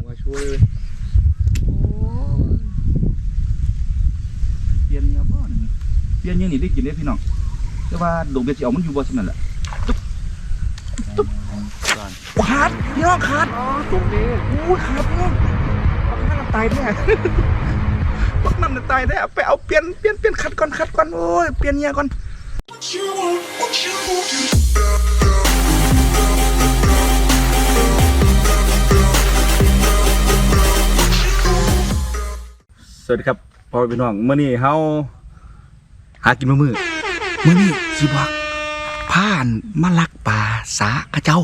ละมาช่วยเลยโอ้ยเปลี่ยนเงี้ยบ่นี่เปลี่ยนเงี้ยนี่ได้กินได้พี่น้องแต่ว่าดอกเบี้ยสิเอามันอยู่บ่ซั่นนั่นแหละตุ๊บตุ๊บขาดพี่น้องขาดอ๋อตรงนี้โอ้ยขาดพี่น้องปักนั่นนะตายแน่ปักนั่นนะตายแน่ไปเอาเปลี่ยนเปลี่ยนเปลี่ยนขัดก่อนขัดก่อนโอ้ยเปลี่ยนเงี้ยก่อน What you want, what you want วัสดีครับพ่อพี่น้องเมื่อนี้เฮาหากินมื้อมือมื้อนี้สิบอกผ่านมาลักป่าสากระเจ้า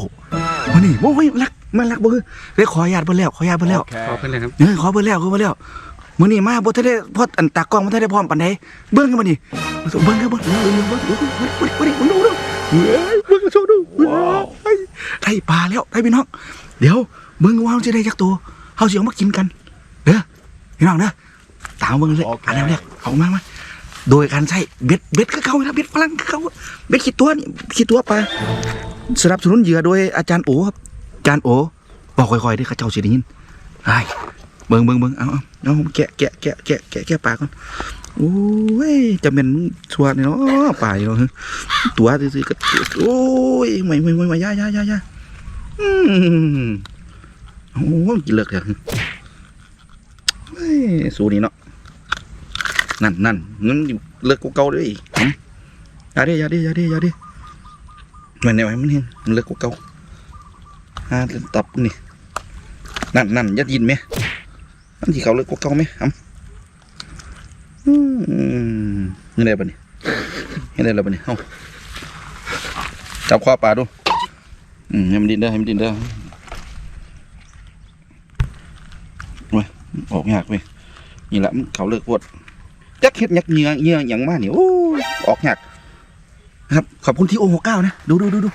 มื้อนี้โอ้ยลักมาลักบ่คือได้ขออนุญาตเพิ่นแล้วขออนุญาตเพิ่นแล้วขอเพื่อนเลยครับเออขอเพิ่นแล้วขอเพิ่นแล้วมื้อนี้มาบ่ทันได้พออันตากล้องบ่ทันได้พร้อมปานใดเบิ่งกันมื้อนี้เบิ่งกันเบิ่งเบิ่งเบิ่งเบิ่งเบิ่งเบิ่งเบิ่งเบิ่งดูดูเฮ้ยเบิ่งกันโชว์ดูว้าวได้ปลาแล้วได้พี่น้องเดี๋ยวเบิ่งว่าเฮาสิได้จักตัวเฮาสิเอามากินกันเด้อพี่น้องเด้อ ตามมึงเลยอันแรกเอามามาโดยการใช้เบ็ดเบ็ดก็เขานะเบ็ดฝรั่งก็เขาเบ็ดขีดตัวนี่ขีดตัวปลาสนับสนุนเหยื่อโดยอาจารย์โอครับอาจารย์โอบอกค่อยๆเด้อเข้าเจ้าสิได้ยินไอ้เบิ่งเบิ่งเบิ่งเอาเอาเอาแกะแกะแกะแกะแกะแกะปลาก่อนโอ้ยจะเป็นชัวร์นี่เนาะปลาอยู่เนาะตัวซื้อๆก็โอ้ยไม่ไม่ไม่ไม่ย่าย่าย่าย่าอืมโอ้ยกินเลิกเถอะเอ้ยสูนี่เนาะ นั่นนั่นเงินเลิกกูเก่าด้วยอย่าดิอย่าดิอย่าดิอย่าดิมันแนวให้มันเห็นมันเลิกกูเก่าฮาตับนี่นั่นนั่นยัดยินไหมมันที่เขาเลิกกูเก่าไหมอ๋อืมนี่ได้ปะนี่นี่ได้แล้วปะนี่เอาจับคว้าปลาดูอืมให้มันดินเด้ให้มันดินเด้อเว้ยออกยากเว้ยนี่แหละมันเขาเลิกปวด จักเห็ดยักเหงื่อเหงื่ออย่างมากนี่โอ้ออกยากครับ ขอบคุณที่โอหกเก้านะ ดูดูดูดู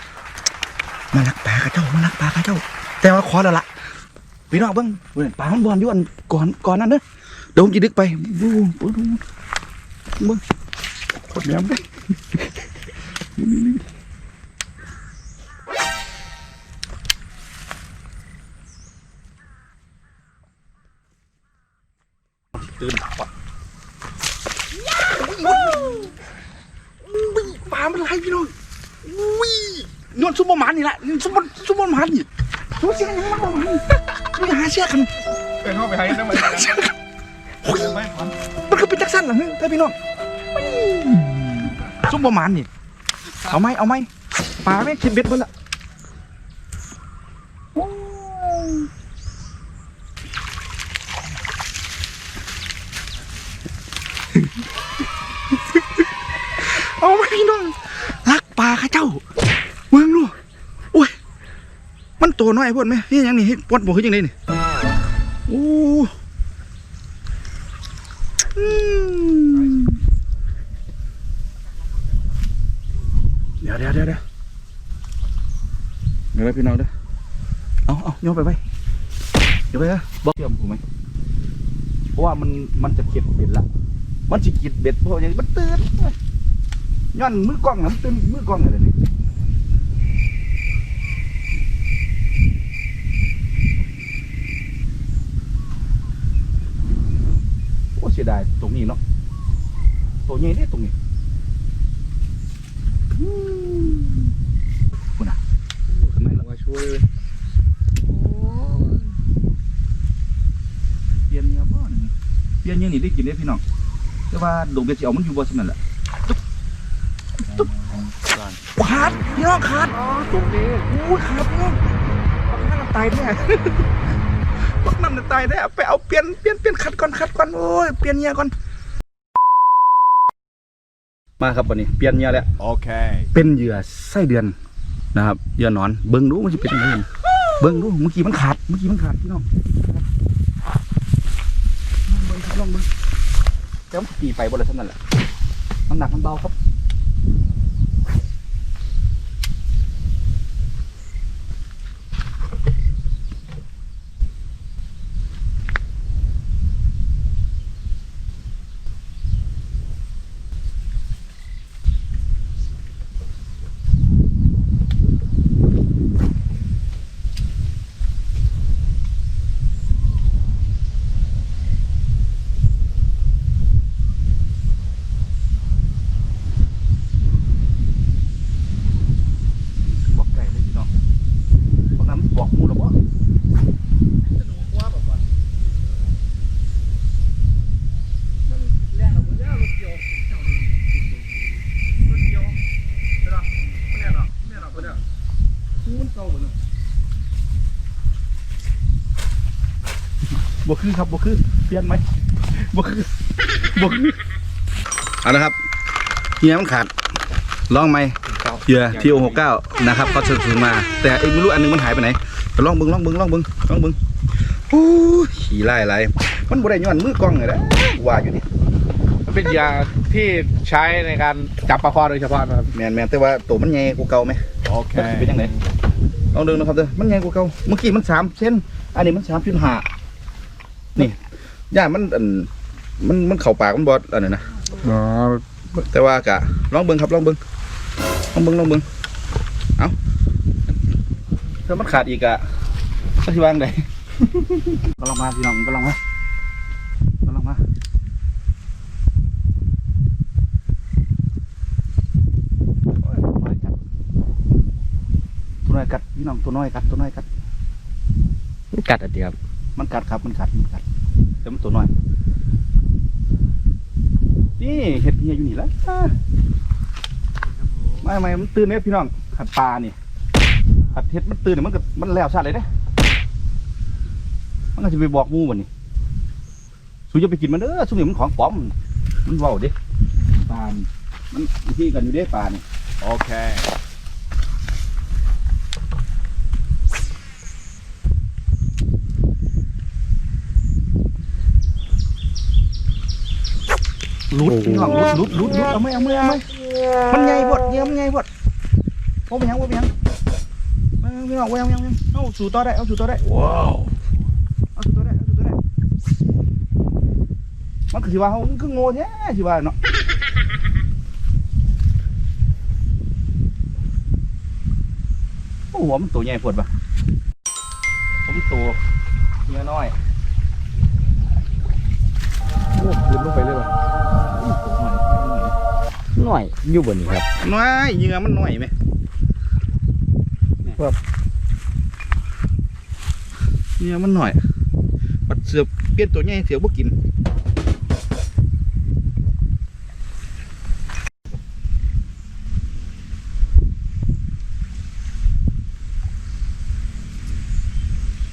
มาลักปลากระเจ้ามาลักปลากระเจ้า แต่ว่าคอแล้วละพี่น้องเบิ้งเว้ยปลามันบอลอยู่อันก่อนก่อนนั้นเนอเดี๋ยวผมจะดึกไปบูบูบูเบิ้งกดแหลมไปตื่นปะปลามันไหลพี่น้องอุ้ยนวลซุปเปอร์มันนี่แหละซุปเปอร์ซุปเปอร์มันนี่ซุปเปอร์เสียงมันบอกมัน นี่หาเชือกกันไปเข้าไปให้น้ำมันเชือกกันโอ้ยไม่ทันมันก็เป็นจักสั้นเหรอเฮ้ยแต่พี่น้องอุ้ยซุปเปอร์มันนี่เอาไหมเอาไหมปลาแม่งคิดเบ็ดเพิ่นละโอ้ยเอาไหมพี่น้องรักปลาข้าเจ้าเมืองลูโอ้ยมันตัวน้อยพวดไหมนี่ยังนี่ให้ปวดบอกขึ้นยังไงนี่โอ้อืมเดี๋ยวเดี๋ยวเดี๋ยวเดี๋ยวเไปพี่น้องเด้อเอาเอาโยนไปไปเดี๋ยวไปนะบอกเชื่อมผมไหมเพราะว่ามันมันจะเก็บเบ็ดละมันจะกิดเบ็ดเพราะอย่างนี้มันตื่นย้อนมือกล้องนะมันตื่นมือกล้องอะไรนี่โอ้เสียดายตรงนี้เนาะตัวใหญ่เนี่ยตรงนี้อืมคุณอะทำไมเรามาช่วยเลยโอ้ยเปลี่ยนเงี้ยบ่นี่เปลี่ยนเงี้ยนี่ได้กินได้พี่น้องแต่ว่าดอกเบี้ยสิเอามันอยู่บ่ซั่นนั่นแหละตุ๊บตุ๊บขาดพี่น้องขาดอ๋อตรงนี้โอ้ยขาดพี่น้องปักนั่นนะตายแน่ปักนั่นนะตายแน่ไปเอาเปลี่ยนเปลี่ยนเปลี่ยนขัดก่อนขัดก่อนโอ้ยเปลี่ยนเงี้ยก่อนมาครับวันนี้เปลี่ยนเหยื่อแล้ว Okay. เป็นเหยื่อไส้เดือน นะครับเยื่อนอนเบิ้งดูมันจะเป็นยังไงเบิ้งดูเมื่อกี้มันขาดเมื่อกี้มันขาดพี่น้องเบิ้งครับลองเบิ้งแล้วมันตีไปบนอะไรเท่านั้นแหละน้ำหนักมันเบาครับ บ่คือครับบ่คือเปลี่ยนไหมบ่คือบ่คือเอาละครับเฮียมันขาดลองไหมเหยื่อทีโอหกเก้านะครับเขาจะถึงมา แต่ไอ้ไม่รู้อันหนึงมันหายไปไหนไปลองเบิ้งลองเบิ้งลองเบิ้งลองเบิ้งโอ้ยขี่ไล่ไล่มันบ่ได้ย้อนมือกล้องเลยนะว่าอยู่นี่มันเป็นยาที่ใช้ในการจับปลาคอโดยเฉพาะนะครับแมนแมนแต่ว่าตัวมันใหญ่กว่าเก่าไหมโอเคมันเป็นยังไงลองดูนะครับเด้อมันใหญ่กว่าเก่าเมื่อกี้มันสามเส้นอันนี้มันสามจุดห้า นี่ย่ามันอันมันมันเข่าปากมันบอดอันนี้นะอ๋อแต่ว่ากะลองเบิ้งครับลองเบิ้งลองเบิ้งลองเบิ้งเอาถ้ามันขาดอีกอะก็ที่วางไดก็ลองมาพี่น้องก็ลองมาก็ลองมาโอ้ยตัวน้อยกัดตัวน้อยกัดพี่น้องตัวน้อยกัดตัวน้อยกัดกัดอันเดียวครับ มันกัดครับ มันกัด มันกัด แต่มันตัวน้อย นี่เห็ดเฮียอยู่นี่แล้วไม่ไม่มันตื่นเนี่ยพี่น้องหัดปลานี่หัดเห็ดมันตื่นเนี่ยมันก็มันแล้วชาติเลยเด้มันก็จะไปบอกมูวันนี้สูจะไปกินมันเด้อสุนี่มันของปลอม มันว้าเด้ปลามันที่กันอยู่เด้ปลานี่โอเค ลุดพี่น้องลุดลุดลุดลุดเอาไหมเอาไหมเอาไหมมันใหญ่บดเยี่ยมนใหญ่บดโอ้ไปยังโอ้ไปยังมาพี่น้องโอ้ยังยังยังเอาสู่ต่อได้เอาสู่ต่อได้ว้าวเอาสู่ต่อได้เอาสู่ต่อได้มันคือสิว่าเขามันคือโง่แท้สิว่าเนาะโอ้หัวมันตัวใหญ่ปวดปะผมนตัวเนื้อน้อยโอ้ขึ้นลงไปเลยว่ะ หน่อยอยู่บนนี้ครับน้อยเหยื่อมันน้อยไหมครับเหยื่อมันน้อยปัดเสือเปลี่ยนตัวใหญ่เสือบ่กิน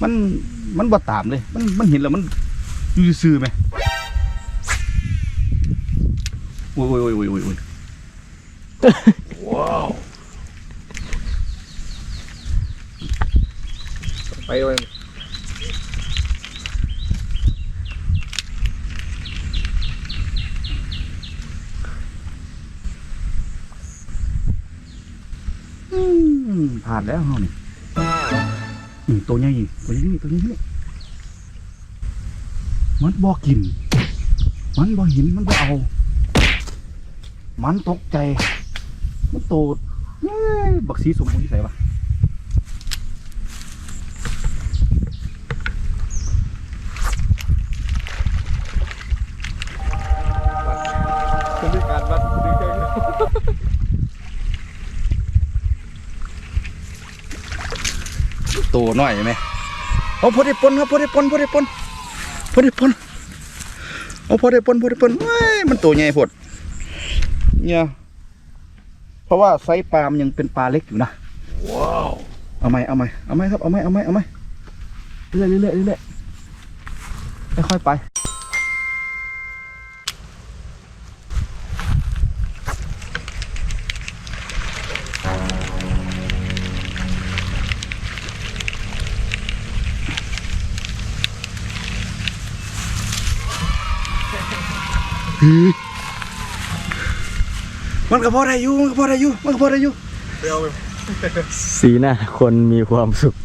มันมันบ่ตามเลย มันมันเห็นแล้วมันอยู่ซื่อๆไหมโอ้ยโอ้ยโอ้ยโอ้ย โอ้ยว้าวไปเลยอืมผ่านแล้วเฮานี่อืมตัวใหญ่ตัวใหญ่ตัวใหญ่มันบ่กิน มันบ่เห็นมันบ่เอา มันตกใจ มันโตเย้บักสีสมบูรณ์ที่ใส่ปะคุณมีการวัดดึงกันโตน้อยไหมเอาพอได้ปนครับพอได้ปนพอได้ปนพอได้ปนเอาพอได้ปนพอได้ปนเว้ยมันตัวใหญ่พดเนี่ย เพราะว่าไซส์ปลามันยังเป็นปลาเล็กอยู่นะว้าวเอาไหมเอาไหมเอาไหมครับเอาไหมเอาไหมเอาไหมเรื่อยเรื่อยเรื่อยเรื่อยค่อยๆไปมั นก็พอได้อยู่มันก็พอได้อยู่มันก็พอได้อยู่เร็วสีหน้าคนมีความสุข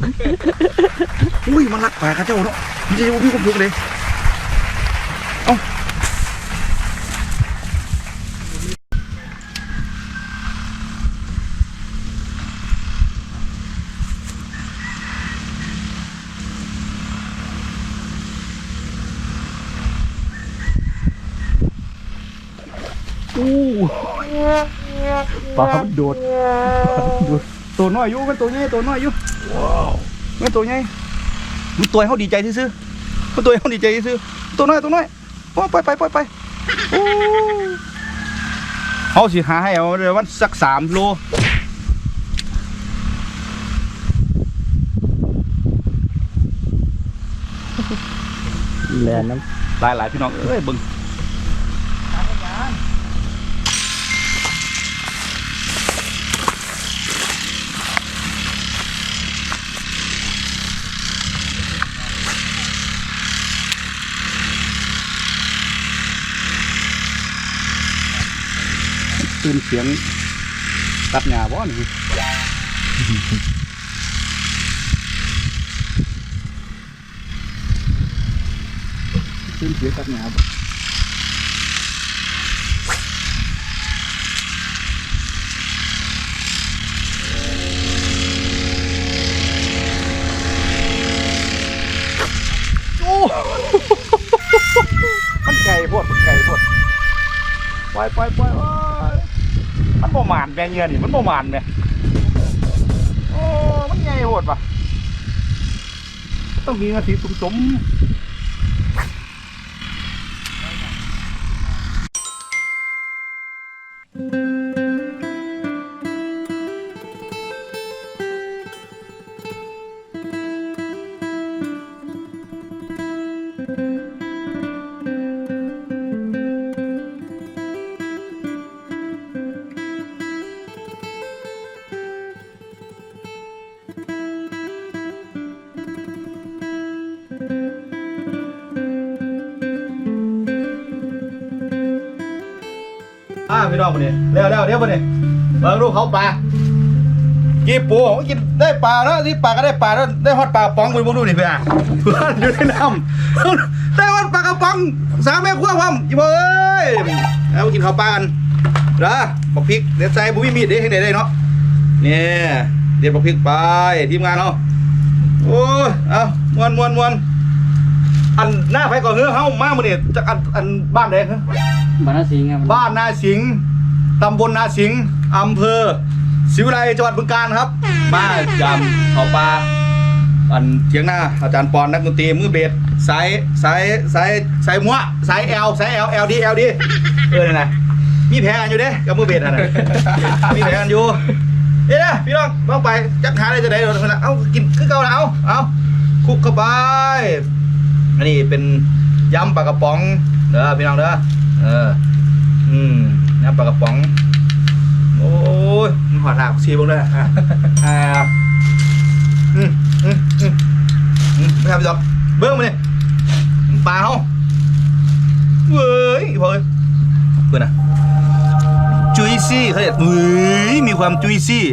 อุ้ยมันรักป่าข้าเจ้าเนาะมันจะอยู่พี่กุ๊กเลยเอ้าอู้ ปลามันโดดโดดตัวน้อยอยู่มันตัวใหญ่ตัวน้อยอยู่ว้าวมันตัวใหญ่มันตัวให้เขาดีใจซื่อๆมันตัวให้เขาดีใจซื่อๆตัวน้อยตัวน้อยโอ้ไปไปไปไปโอ้เขาสิหาให้เอาเดี๋ยววันสักสามโลแลนน้หลายหลายพี่น้องเอ้ยเบิ่งตื่ นเสียงตัดหญ้าบ่นี่ตื่นเสียงตัดหญ้าบ่มันไก่พวดมันไก่พวดปล่อยปล่อยปล่อยโอ้ยมัน บ่หมานแบงเงินนี่มันบ่หมานแม่โอ้มันใหญ่โหดปะต้องมีนาทีสมสมอ่ พี่น้องมาเนี่ยเร็วเร็วเร็วมาเนี่เบิ่งดูเขาปลากี่ปูผมกินได้ปลาแล้วที่ปลาก็ได้ปลาแล้วได้ฮอดปลาป๋องไปเบิ่งดูนี่เพื่อนเพื่อนอยู่ในน้ำได้ฮอดปลากระป๋องสามแม่ครัวพร้อมอีบ่เอ้ยเอากินข้าวปลากันเด้อบักพริกเด็ดใส่บุ้มีมีดเด็ดให้ได้ได้เนาะเนี่ยเด็ดบักพริกไปทีมงานเนาะโอ้ยเอามวนมวนมวนอันหน้าไฟก่อนเฮ้อเฮามามื้อนี้จากอันอันบ้านใดเฮ้อำบรรณสิงห์ครับบ้านนาสิงห์ตำบลนาสิงห์อำเภอศิวิไลจังหวัดบึงกาฬครับมาจำเขาปลาอันเทียงหน้าอาจารย์ปอนนักดนตรีมือเบสสายสายสายสายมัวสายแอลสายแอลแอลดีแอลดีเออนั่นนะมีแพ้กันอยู่เด้กับมือเบสอะนะมีแพ้กันอยู่เอ้ยนะพี่น้องบ้างไปจักหาอะไรจะได้เดี๋ยวนะเอากินคือเก่าแล้วเอาเอาคลุกเข้าไปอันนี้เป็นยำปลากระป๋องเด้อพี่น้องเด้อ เออ อืมน้ำปลากระป๋อง โอ้ยมันหอดหนักซีบ้างเลยอะอ่าอืมอืมอืมอืมไม่ทำไปหรอกเบิ้งมาเนี่ยปลาเขาเว้ยพอเลยเพื่อนอะจุยซี่เขาเรียกเว้ยมีความจุยซี่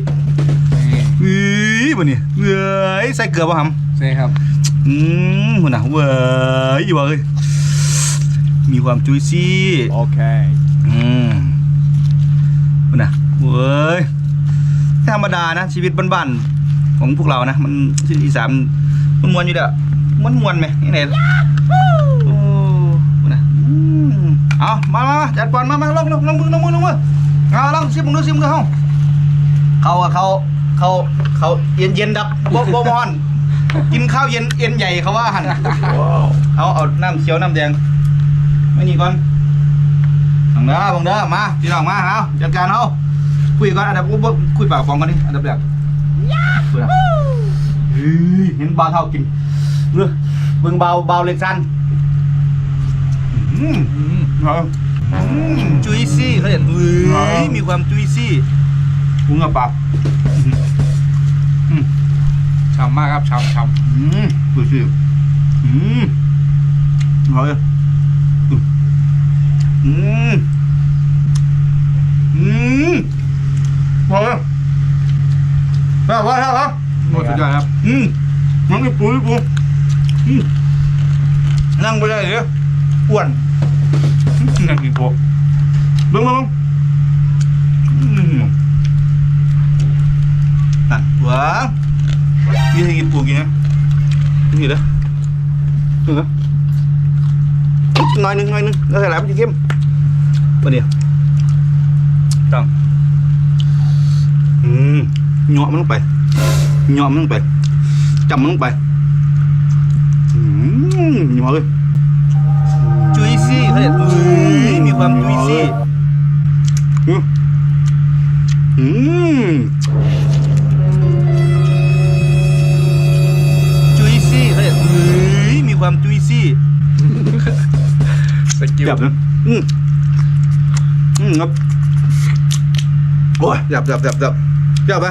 เว้ยบ่เนี่ยเว้ยใส่เกลือป่ะฮัมใช่ครับอืมเพื่อนอะเว้ยบ่เลย มีความจุยซี่โอเค อืมมันนะเว้ยธรรมดานะชีวิตบ้านๆของพวกเรานะ มันชีวิตอีสานมันมวนอยู่เด้อมันมวนไหมนี่ไหนโอ้มันนะอืมเอามามามาจัดปอนมามาลงลงลงมือลงมือลงมือเอาลองซิมมึงดูซิมมึงดูเฮาเขาอะเขาเขาเขาเย็นเย็นๆดับบ่บ่มอนกินข้าวเย็นเอ็นใหญ่เขาว่าหันเอาเอาน้ำเขียวน้ำแดง ไม่นี่ก่อนบังเด้อบังเด้อมาพี่น้องมาเอาจัดการเอาคุยก่อนอันดับอุ๊บอุ๊บคุยปากกระป๋องก่อนดิอันดับแรกคุยนะเฮ้ยเห็นบาวเท่ากินเรือเบิ่งเบาเบาเล็กสั้นอืมเอาอืมจุยซี่เขาเห็นเฮ้ยมีความจุยซี่พุงกับปากอืมฉ่ำมากครับฉ่ำฉ่อืมจุยซี่อืมเอาเลย อืมอืมพอแล้วพอแล้วพอแล้วำโอ้สุดยอดครับ อืมนั่งนี่ปูนี่ปูอืมนั่งไปได้เลยอ้วนนั่งนี่ปูลงลงอืมนั่นว้านี่ให้กินปูกินนะนี่เด้อนี่เด้อน้อยหนึงน้อยหนึงแล้วใส่หลายมันจะเข้ม มาเดี๋ยวต้องอืมเหยาะมันลงไปเหยาะมันลงไปจำมันลงไปอืมเหยาะเลยจุยซี่เขาเรียกอุ้ยมีความจุยซี่อืมอืมจุยซี่เขาเรียกอุ้ยมีความจุยซี่สกิลจับนะอืม อืมครับโอ้ยจับจับจับจับจับไป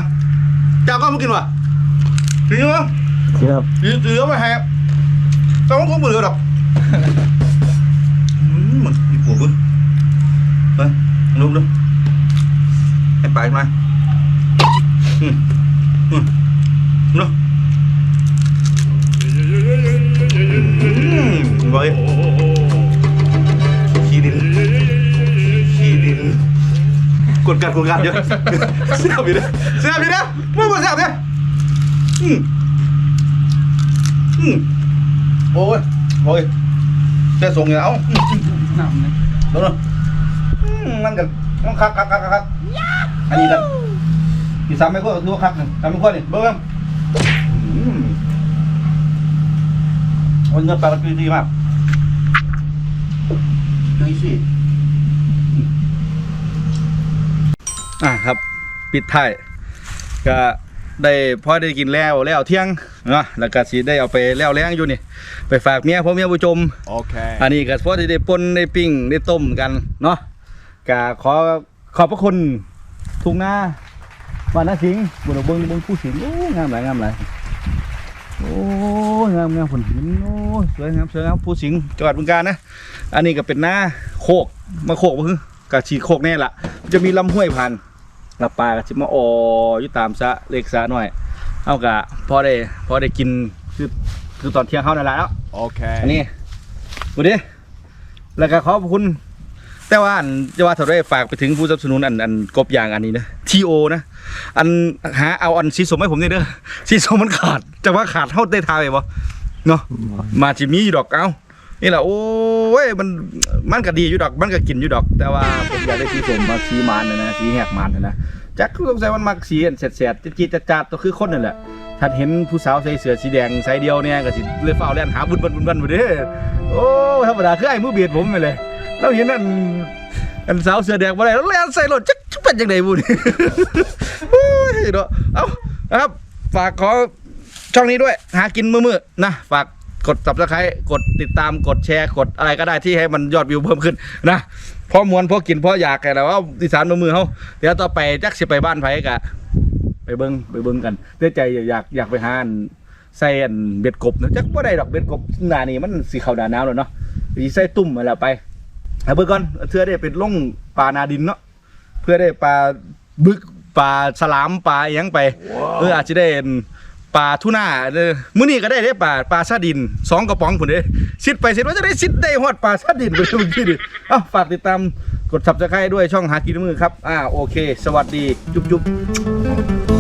จับก็มากินวะจริงเหรอครับจริงจริงก็ไม่แหบต้องคงเบื่อหรอกอืมมันมีผัวกูเฮ้ยลุกดูให้ไปมาอืมอืมลุกอื กดกัดกดกัดเยอะเสียบอยู่นะเสียบอยู่นะมึงมาเสียบเนี่ยอืมอืมโอ้ยโอ้ยเสียส่งเหงาอืมอืมโดนอืมมันกันมันคักคักคักคักคักอันนี้นะอีสามไม่ก็ดูคักหนึ่งสามไม่ก็นี่เบิ้งอืมโอ้ยเนื้อปลาดีดีมากดีสิ อะครับ ปิดท้ายก็ได้พอได้กินแล้วแล้วเที่ยงเนาะแล้วก็สิได้เอาไปแล้วแล้งอยู่นี่ไปฝากเมียพ่อเมียผู้ชมโอเคอันนี้ก็พอที่ได้ป่นได้ปิ้งได้ต้มกันเนาะก็ขอขอบพระคุณทุ่งนาบ้านนาสิงห์บุญเบิ้งเบิ้งผู้สิงห์โอ้งามหลายงามหลายโอ้งามงามผลหินโอ้สวยงามสวยงามผู้สิงห์จังหวัดบึงกาฬนะ อันนี้ก็เป็นหน้าโคกมาโคกบ่คือกะชีโคกแน่ละจะมีลำห้วยผ่าน ลำปลาก็สิมาอออยู่ตามสระเล็กสระน้อยเอากะพอได้พอได้กินคือคือตอนเที่ยงเฮานั่นแหละเนาะโอเคอันนี้ดูดิแล้วก็ขอบคุณ แต่ว่าอันจะว่าเท่าไรฝากไปถึงผู้สนับสนุนอันอันกบยางอันนี้นะทีโอนะอันหาเอาอันสีสมให้ผมนี่เด้อสีสมมันขาดจะว่าขาดเท่าได้ทายไปบ่เนาะมาจิมีอยู่ดอกเอ้า นี่แหละโอ้ยมันมันก็ดีอยู่ดอก มันก็กินอยู่ดอก แต่ว่าผมอยากได้สีสมมาสีมันนะนะสีแหกมันนะนะจักสงสัยมันมักสีอันแสดๆจี๊ดจัดตัวคือคนนั่นแหละถ้าเห็นผู้สาวใส่เสื้อสีแดงใส่เดียวเนี่ยก็สิเลยเฝ้าแล่นหาบุญบันบุญบันบุเด้โอ้ธรรมดาคือไอ้มือเบียดผมไปเลยเราเห็นนั่นอันสาวเสื้อแดงบ่ได้แล้วแล่นใส่รถจักจักเป็นจังไดบุญโอ้ยเนาะเอ้านะครับฝากขอช่องนี้ด้วย หากินมือๆนะฝาก กด subscribe กดติดตามกดแชร์กดอะไรก็ได้ที่ให้มันยอดวิวเพิ่มขึ้นนะเพอมวนพอกินเพออยากแกแล้วว่าอีสานมือๆเขาเดี๋ยวต่อไปจักสิไปบ้านไผกะ ไปเบิ้งไปเบิ้งกันเด้ใจอยากอยากไปหาอันใส่อันเบ็ดกบนะจักบ่ได้ดอกเบ็ดกบหนานี่มันสีขาวดาหนาวแล้วเนาะไปใส่ตุ่มมาแล้วไปเอาเบิ่งก่อนเพื่อได้เป็นล่องปลานาดินเนาะเพื่อได้ปลาบึกปลาฉลามปลาอหยังไปเอออาจจะได้ ปลาทูน่าเด้อมื้อนี้ก็ได้ได้ปลาปลาซาดินสองกระป๋องผุนเด้ซิดไปซิดว่าจะได้ซิดได้ฮอดปลาซาดินไปเมื่อกี้ดิเอ้าฝากติดตามกด Subscribe ด้วยช่องหากินมือครับอ่าโอเค สวัสดีจุ๊บจุ๊บ